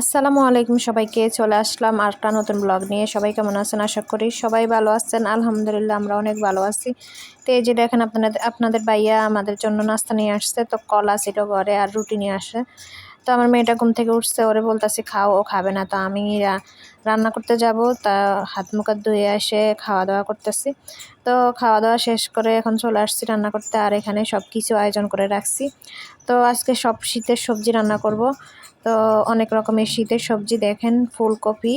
আসসালামু আলাইকুম সবাইকে, চলে আসলাম আর একটা নতুন ব্লগ নিয়ে। সবাই কেমন আছেন? আশা করি সবাই ভালো আছেন। আলহামদুলিল্লাহ, আমরা অনেক ভালো আছি। তো এই যে দেখেন আপনাদের আপনাদের ভাইয়া আমাদের জন্য নাস্তা নিয়ে আসছে। তো কলা ছিল ঘরে আর রুটি নিয়ে আসে। তো আমার মেয়েটা ঘুম থেকে উঠছে, ওরে বলতেছি, খাও, ও খাবে না। তো আমি রান্না করতে যাব, তা হাত মুখাত ধুয়ে এসে খাওয়া দাওয়া করতেছি। তো খাওয়া দাওয়া শেষ করে এখন চলে আসছি রান্না করতে, আর এখানে সব কিছু আয়োজন করে রাখছি। তো আজকে সব শীতের সবজি রান্না করব। তো অনেক রকমের শীতের সবজি দেখেন, ফুলকপি,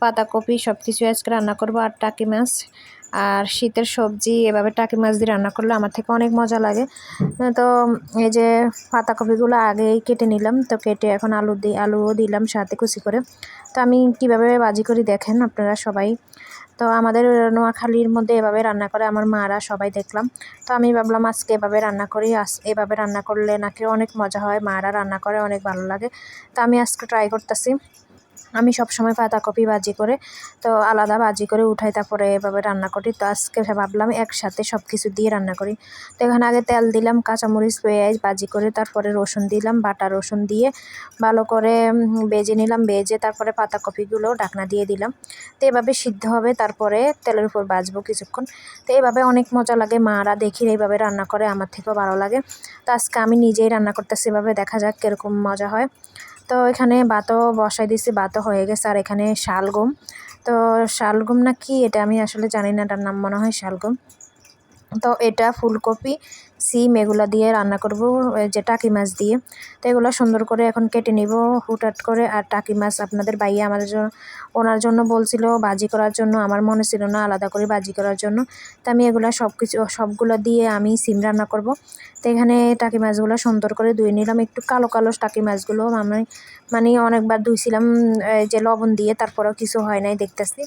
পাতাকপি সব কিছু আজকে রান্না করব, আর টাকি মাছ। আর শীতের সবজি, এভাবে টাকি মাছ দিয়ে রান্না করলে আমার থেকে অনেক মজা লাগে। তো এই যে পাতাকপিগুলো আগেই কেটে নিলাম, তো কেটে এখন আলু দিই আলুও দিলাম সাথে কুচি করে। তো আমি কীভাবে বাজি করি দেখেন আপনারা সবাই। তো আমাদের নোয়াখালীর মধ্যে এভাবে রান্না করে আমার মারা সবাই দেখলাম। তো আমি ভাবলাম আজকে এভাবে রান্না করি, আজ এভাবে রান্না করলে নাকি অনেক মজা হয়, মারা রান্না করে অনেক ভালো লাগে। তো আমি আজকে ট্রাই করতেছি। আমি সবসময় পাতাকপি ভাজি করে, তো আলাদা ভাজি করে উঠাই, তারপরে এভাবে রান্না করি। তো আজকে ভাবলাম একসাথে সব কিছু দিয়ে রান্না করি। তো এখানে আগে তেল দিলাম, কাঁচামরিচ, পেঁয়াজ ভাজি করে, তারপরে রসুন দিলাম, বাটা রসুন দিয়ে ভালো করে বেজে নিলাম, বেজে তারপরে পাতাকপিগুলো ঢাকনা দিয়ে দিলাম। তো এভাবে সিদ্ধ হবে, তারপরে তেলের উপর বাজবো কিছুক্ষণ। তো এভাবে অনেক মজা লাগে, মারা দেখি এইভাবে রান্না করে, আমার থেকেও ভালো লাগে। তো আজকে আমি নিজেই রান্না করতেছি, এভাবে দেখা যাক কীরকম মজা হয়। তো এখানে বাতো বসাই দিছি বাতো হয়ে গেছে, আর এখানে শালগম। তো শালগম না কি এটা আমি আসলে জানি না, এটার নাম মনে হয় শালগম। তো এটা ফুলকপি সিম এগুলো দিয়ে রান্না করব যে টাকি মাছ দিয়ে। তো এগুলো সুন্দর করে এখন কেটে নিব হুটহাট করে। আর টাকি মাছ আপনাদের বাইয়ে আমাদের জন্য ওনার জন্য বলছিল ভাজি করার জন্য। আমার মনে ছিল না আলাদা করে ভাজি করার জন্য। তো আমি এগুলো সব কিছু সবগুলো দিয়ে আমি সিম রান্না করব। তো এখানে টাকি মাছগুলো সুন্দর করে ধুয়ে নিলাম। একটু কালো কালো টাকি মাছগুলো আমি মানে অনেকবার ধুইছিলাম যে লবণ দিয়ে, তারপরেও কিছু হয় নাই দেখতেছি।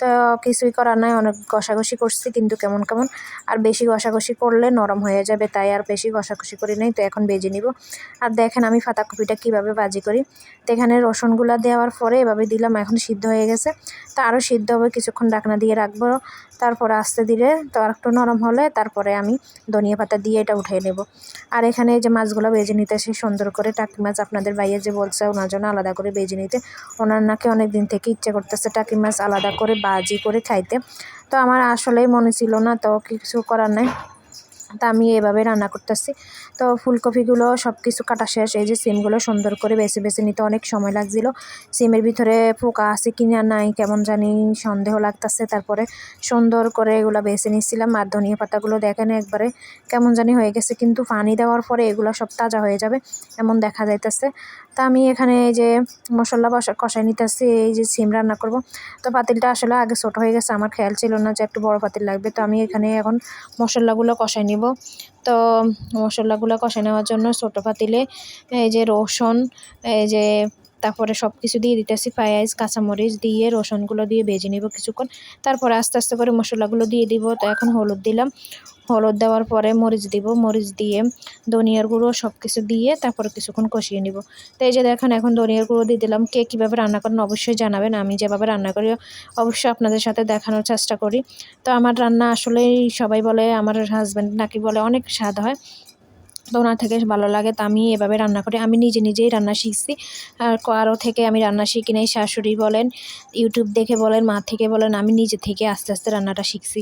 তো কিছুই করার নাই, অনেক ঘষাঘষি করছি, কিন্তু কেমন কেমন। আর বেশি ঘষাঘষি করলে নরম হয়ে যাবে, তাই আর বেশি ঘষাঘষি করি নাই, তো এখন বেজে নিব। আর দেখেন আমি পাতাকপিটা কীভাবে বাজি করি। তো এখানে রসুনগুলো দেওয়ার পরে এভাবে দিলাম, এখন সিদ্ধ হয়ে গেছে। তো আরও সিদ্ধ হবে, কিছুক্ষণ ডাকনা দিয়ে রাখব। তারপরে আস্তে দিলে তো আর একটু নরম হলে তারপরে আমি ধনিয়া পাতা দিয়ে এটা উঠিয়ে নেব। আর এখানে যে মাছগুলো বেজে নিতে সে সুন্দর করে টাকি মাছ আপনাদের ভাইয়া যে বলছে, ওনার জন্য আলাদা করে বেজে নিতে। ওনার নাকি অনেক দিন থেকে ইচ্ছে করতেছে টাকি মাছ আলাদা করে বাজি করে খাইতে। তো আমার আসলেই মনে ছিল না, তো কিছু করার নাই। তা আমি এভাবে রান্না করতেছি। তো ফুলকপিগুলো সব কিছু কাটা শেষ। এই যে সিমগুলো সুন্দর করে বেছে বেছে নিতে অনেক সময় লাগছিল। সিমের ভিতরে পোকা আছে কি না নাই, কেমন জানি সন্দেহ লাগতেছে। তারপরে সুন্দর করে এগুলো বেছে নিচ্ছিলাম আর ধনিয়া পাতাগুলো দেখেন একবারে কেমন জানি হয়ে গেছে। কিন্তু পানি দেওয়ার পরে এগুলো সব তাজা হয়ে যাবে এমন দেখা যাইতেছে। তা আমি এখানে এই যে মশলা বসা কষাই নিতেছি, এই যে সিম রান্না করব। তো পাতিলটা আসলে আগে ছোট হয়ে গেছে। আমার খেয়াল ছিল না যে একটু বড় পাতিল লাগবে। তো আমি এখানে এখন মশলাগুলো কষাই নিব। তো মশলাগুলো কষে নেওয়ার জন্য ছোটো পাতিলে এই যে রসুন এই যে তারপরে সব কিছু দিয়ে দিতেছি, পেঁয়াজ, কাঁচামরিচ দিয়ে, রসুনগুলো দিয়ে ভেজে নিব কিছুক্ষণ। তারপরে আস্তে আস্তে করে মশলাগুলো দিয়ে দিব। তো এখন হলুদ দিলাম। হলুদ দেওয়ার পরে মরিচ দিব। মরিচ দিয়ে ধনিয়ার গুঁড়ো সব কিছু দিয়ে তারপরে কিছুক্ষণ কষিয়ে নিব। তো এই যে দেখেন, এখন ধনিয়ার গুঁড়ো দিয়ে দিলাম। কে কীভাবে রান্না করেন অবশ্যই জানাবেন। আমি যেভাবে রান্না করি অবশ্যই আপনাদের সাথে দেখানোর চেষ্টা করি। তো আমার রান্না আসলেই সবাই বলে, আমার হাজব্যান্ড নাকি বলে, অনেক স্বাদ হয়। তো ওনার থেকে ভালো লাগে, তো আমি এভাবে রান্না করি। আমি নিজে নিজেই রান্না শিখছি। আর কারও থেকে আমি রান্না শিখি নাই, শাশুড়ি বলেন, ইউটিউব দেখে বলেন, মা থেকে বলেন, আমি নিজে থেকে আস্তে আস্তে রান্নাটা শিখছি।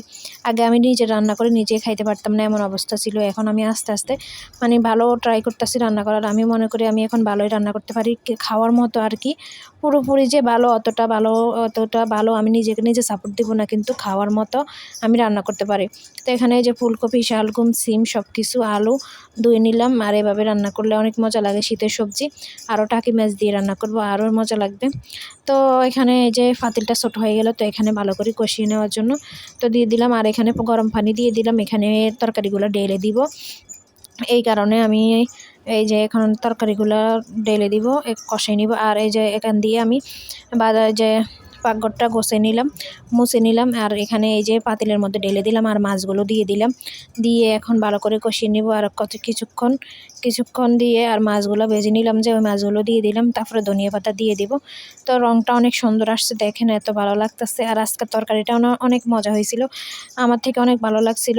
আগে আমি নিজে রান্না করে নিজে খাইতে পারতাম না, এমন অবস্থা ছিল। এখন আমি আস্তে আস্তে মানে ভালো ট্রাই করতেছি রান্না করার। আমি মনে করি আমি এখন ভালোই রান্না করতে পারি। খাওয়ার মতো আর কি। পুরোপুরি যে ভালো, অতটা ভালো অতটা ভালো, আমি নিজেকে নিজে সাপোর্ট দিব না, কিন্তু খাওয়ার মতো আমি রান্না করতে পারি। তো এখানে যে ফুলকপি, শালগম, সিম সব কিছু আলু ধুয়ে নিলাম আর এভাবে রান্না করলে অনেক মজা লাগে শীতের সবজি। আরও টাকি মাছ দিয়ে রান্না করব, আরও মজা লাগবে। তো এখানে এই যে ফাতিলটা ছোট হয়ে গেল, তো এখানে ভালো করে কষিয়ে নেওয়ার জন্য তো দিয়ে দিলাম। আর এখানে গরম পানি দিয়ে দিলাম, এখানে তরকারিগুলো ঢেলে দিব। এই কারণে আমি এই যে এখন তরকারিগুলো ঢেলে দিব, এ কষাই নিব। আর এই যে এখান দিয়ে আমি বাজার যে পাকঘরটা গোছে নিলাম, মুছে নিলাম আর এখানে এই যে পাতিলের মধ্যে ঢেলে দিলাম আর মাছগুলো দিয়ে দিলাম। দিয়ে এখন ভালো করে কষিয়ে নিব আর কত কিছুক্ষণ কিছুক্ষণ দিয়ে আর মাছগুলো ভেজে নিলাম যে ওই মাছগুলো দিয়ে দিলাম, তারপরে ধনিয়া পাতা দিয়ে দিব। তো রঙটা অনেক সুন্দর আসছে, দেখেন এত ভালো লাগতেছে। আর আজকের তরকারিটাও না অনেক মজা হয়েছিল, আমার থেকে অনেক ভালো লাগছিল।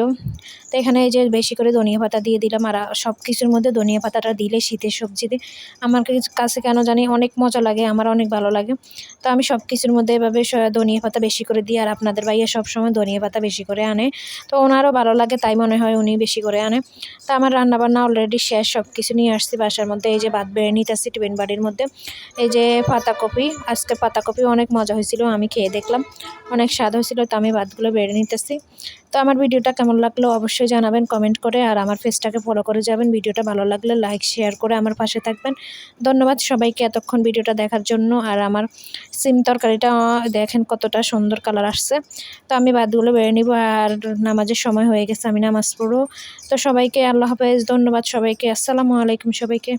তো এখানে এই যে বেশি করে ধনিয়া পাতা দিয়ে দিলাম আর সব কিছুর মধ্যে ধনিয়া পাতাটা দিলে শীতের সবজিতে। আমার কাছে কেন জানি অনেক মজা লাগে, আমার অনেক ভালো লাগে। তো আমি সব কিছুর মধ্যে এভাবে ধনিয়া পাতা বেশি করে দিই আর আপনাদের ভাইয়া সবসময় ধনিয়া পাতা বেশি করে আনে। তো ওনারও ভালো লাগে, তাই মনে হয় উনি বেশি করে আনে। তো আমার রান্নাবান্না অলরেডি শেষ সব কিছু নিয়ে আসছি বাসার মধ্যে। এই যে ভাত বেড়ে নিতেছি টিফিন বাড়ির মধ্যে। এই যে পাতাকপি, আজকে পাতাকপি অনেক মজা হয়েছিল, আমি খেয়ে দেখলাম। অনেক স্বাদ হয়েছিল, তো আমি ভাতগুলো বেড়ে নিতেছি। তো আমার ভিডিওটা কেমন লাগল অবশ্যই জানাবেন কমেন্ট করে, আর আমার ফেসটাকে ফলো করে যাবেন। ভিডিওটা ভালো লাগলে লাইক শেয়ার করে আমার পাশে থাকবেন। ধন্যবাদ সবাইকে এতক্ষণ ভিডিওটা দেখার জন্য, আর আমার সিম তরকারিটা দেখেন কতটা সুন্দর কালার আসছে। তো আমি বাদগুলো বেড়ে নিব আর নামাজের সময় হয়ে গেছে, আমি নামাজ পড়ব। তো সবাইকে আল্লাহ হাফেজ, ধন্যবাদ সবাইকে, আসসালামু আলাইকুম সবাইকে।